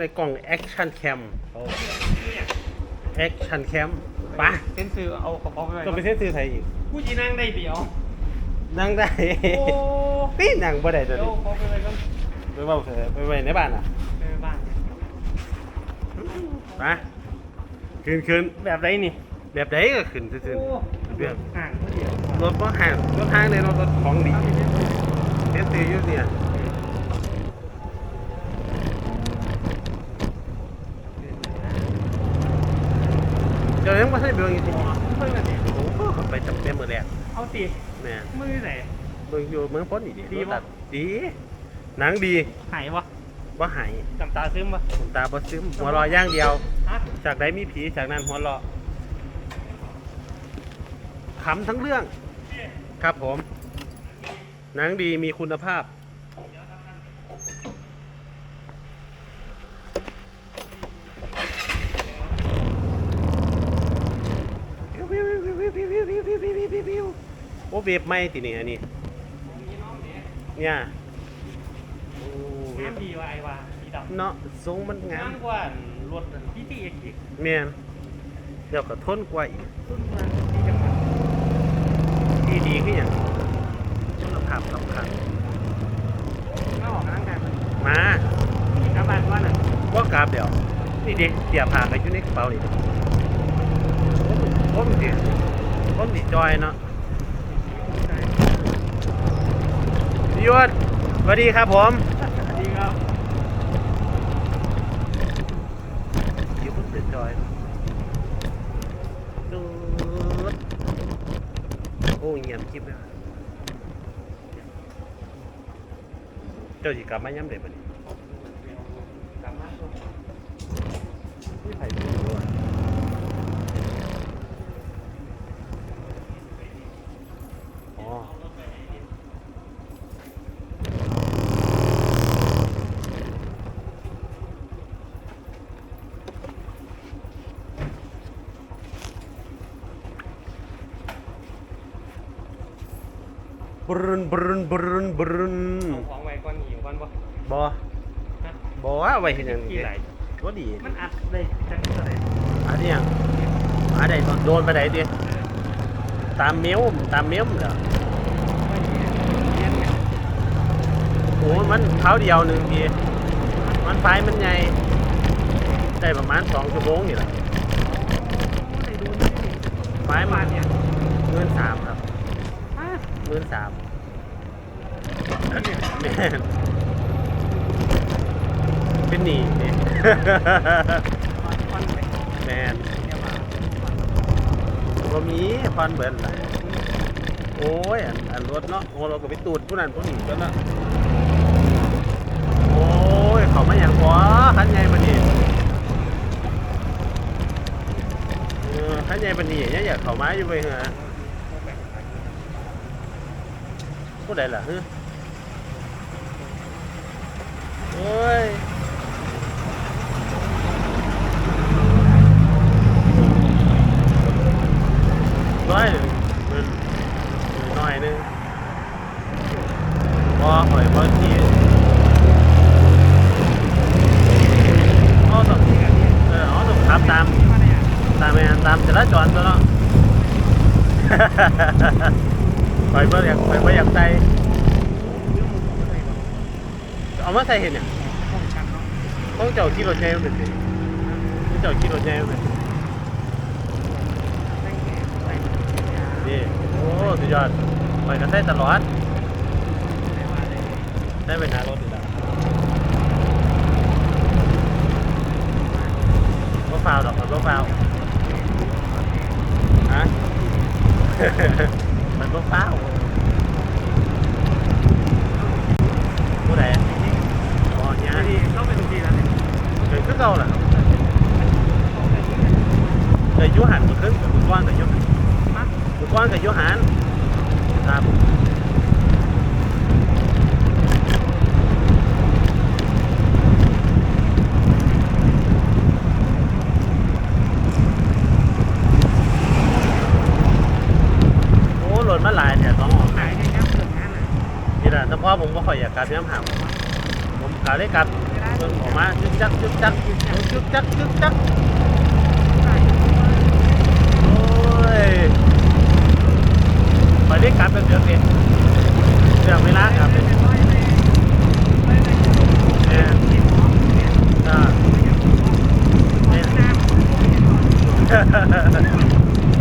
ในกล่อง Action Cam Action Cam ปะเส้นซื้อเอาของเขาไปไว้ต้องไปเส้นซื้อไทยอีกผู้จีนั่งได้เดียว นั่งได้โอ้ตีนั่งบ่ได้ตัวเดี๋ยวนี้เขาไปไว้ก็ไปเว่าเถอะไปไว้ในบ้านอะไปบ้านปะคืนคืนแบบไรนี่ แบบไหนก็ขึ้นซื่อโอ้ๆเรื่องห่างเดียวรถก็ห่างรถทางเลยรถรถของดีเส้นซื้ออยู่เนี่ย เดี๋ยวยังไม่ใช่เบื้องอยู่ที่เพิ่งกันดิโอ้โหไปจำเป็นมือแรกเอาตีแม่มือไหน เบิ่งอยู่เมืองพ้นอีกดีปะดีหนังดีหายวะบ่หายจำตาซึมปะผมตาบ่ซึมหัวเรอย่างเดียว ฮะจากใดมีผีจากนั้นหัวเราะขำทั้งเรื่อง ครับผม หนังดีมีคุณภาพ โอ้เวฟไม่ติเนี่ยอันนี้เนี่ยโอ้เวฟน้ำดีวะไอวาสีดำเนาะทรงมันงางามมกว่ารถพี่ตีเอกอีกแม่นเดี๋ยวก็ทนกว่าอีกต้นเมืองที่จังหวัดดีดีขึ้นอหย่างคุณภาพสำคัญมาออกกำลังกายมันมากลับบ้านว่าน่ะว่ากราบเดี๋ยวนี่เด็กเสียผ้ากันอยู่ในกระเป๋านี่ผมดิผมดิจอยเนาะ พี่ยศสวัสดีครับผมดีครับอยู่ผมดิจอยดูดโอ้เงียบคลิปเลยเจ้าสิกลับมาย้ำเด็ดปะนี่กลับมาไม่ไผ่ไม่รู้อะอ๋อ บ รุนบรุนบรุนบรุนเอาของไว้ก่อนหนีก่อนปะบอฮะบอว่าไว้เห็นอย่างที่ไหนก็ดีมันอัดเลยจังเลยอันนี้ยังอันไหนโดนไปไหนดิตามเมียวตามเมียวเหรอโอ้มันเท้าเดียวหนึ่งทีมันไฟมันใหญ่ได้ประมาณสองชั่วโมงนี่แหละไฟมันเนี่ยเงินสามครับเงินสามแม่น เป็นหนี้นี่แมนบ่มีควันเบิดล่ะโอ้ยอันอันรถเนาะโอ้เราก็ไปตูดผู้นั้นผู้นี้กันเนาะโอ้ยเขามาอย่างวะคันใหญ่ปานนี้เออคันใหญ่ปานนี้เนี่ยอยากเขามาอยู่ไปเหรอผู้ใดล่ะฮึ โอ้ยร้อยหนึ่งมันน้อยหนึงพอหอยพอทีเขาต้องเออเขาต้องขับตาม ตามไปตามจราจรตัวเนาะ หอยเพื่ออยากหอยเพื่ออยากใส่ มาใส่เห็นเนี่ยต้องเจ้าที่รถใหญ่มันเป็นสิต้องเจ้าที่รถใหญ่มันเป็นนี่โอ้สุดยอดไปกันได้ตลอด ได้ไปหารถอีกแล้วก็ฟาวดอกมันก็ฟาวฮะ มันก็ฟาวผู้ใดอ๋อเนี่ย ดีเข้าไปดูดีแล้วเนี่ย เกิดขึ้นเก่าล่ะเกิดยุหันเกิดขึ้นกับกว้างกับยุหันมาอยู่ก้อนกับโยหานครับโอ้หล่นมาหลายแต่ต้องออกหายในย่ำเกิดงานอะนี่แหละแต่พ่อผมก็ค่อยอยากกลับย้ำหามผมกลับได้กลับไม่ได้มืบิ่งออกมาจึ๊กจักจึ๊กจักจึ๊กจักจึ๊กจักโอ้ยไปได้กลับเป็นเดือนเองเดือนเวลากลับเป็นแม่อ่าแม่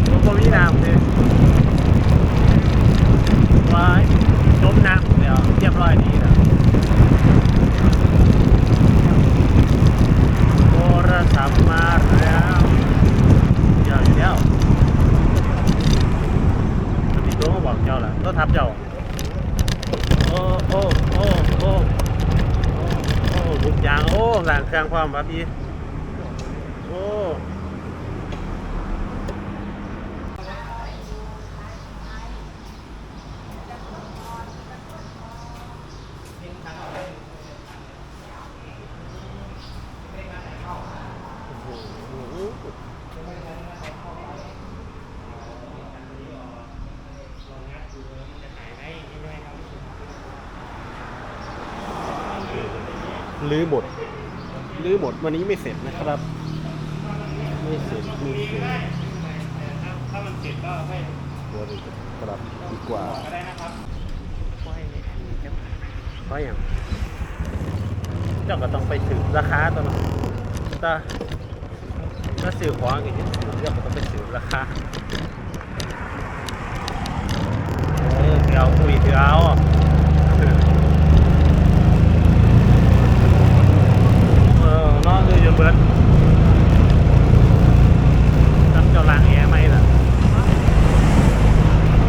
ผมก็มีน้ำเลยว้ายจมน้ำเดี๋ยวเรียบร้อยดีแล้ว โทรศัพท์มาแล้วเดี๋ยวเดี๋ยวมันมีตัวมาบอกเจ้าล่ะตัวทับเจ้า โอ้โอ้โอ้โอ้โอ้โอ้บุกยาง โอ้หลังความแบบนี้โอ้หลื้อหมด ลื้อหมดวันนี้ไม่เสร็จนะครับ ไม่เสร็จไม่เสร็จถ้ามันเสร็จก็ให้ตัวนี้กลับดีกว่าก็ได้นะครับก็ให้เนี่ยเพราะอย่างเจ้าก็ต้องไปสืบราคาตัวนาะถ้าถ้าสื่อของอย่างนี้สืบเจ้าก็ต้องไปสืบราคาเออเดี๋ยวคุยเดี๋ยวเออเนาะคือจนเบิดทำเจ้าล้างแอร์ไหมล่ะ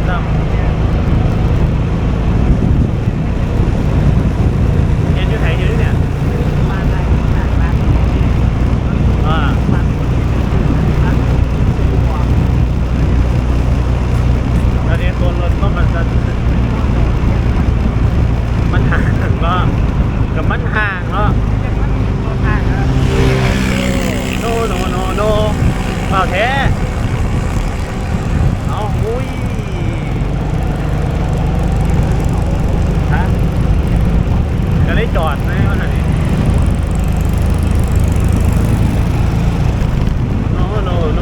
ทำ เห็นอยู่ไหนอยู่นี่เนี่ยอ่าแล้วเนี่ยตัวรถก็มันจะมันห่างก็ กับมันห่างเนาะโนโนโนโนเอาแท้เอาอุ้ยฮะจะได้จอดไหมวันไหนโนโนโน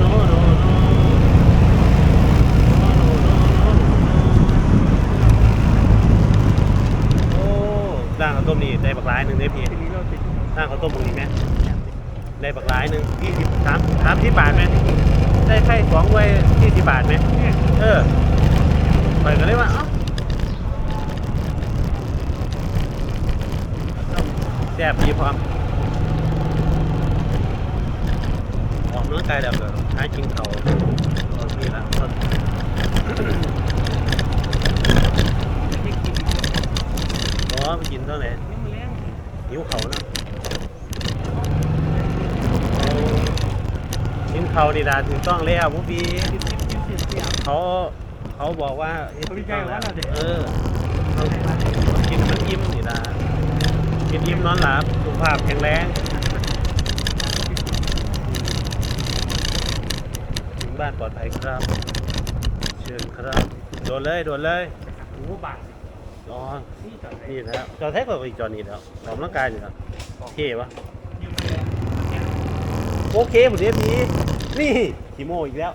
โนโนโอ้ร่างข้าวต้มนี่ได้บักร้ายหนึ่งได้พี่ ทีนี้เราติด ร่างข้าวต้มมึงนี่ไหม ได้บักร้ายหนึ่งยี่สิบสามสามสิบบาทไหมได้ไข่สองไว้ยี่สิบบาทไหมเออไปก็เลยว่าเอ้าแซ่บดีพร้อมออกกำลังกายแล้วก็หากินเขาตอนนี้ละตอนอ๋อไปกินเท่าไหร่นี่มันแรงหิวเขานะ กินเขาดีดาถูกต้องแล้วผู้พี่ติดติดติดติดติดเขาเขาบอกว่าเฮ็ดเขาวิจัยว่าน่ะสิเออเขากินมันอิ่มนี่นะกินอิ่มนอนหลับสุขภาพแข็งแรงถึงบ้านปลอดภัยครับ เชิญครับโดนเลยโดนเลยโอ้บาทรอนี่จอดไหนนี่แล้วจอแท็กกับอีกจอนี้แล้วออกกำลังกายอยู่แล้วเท่ปะยืมไปแล้ว โอเคผมเรียบดีนี่ขีโมอีกแล้ว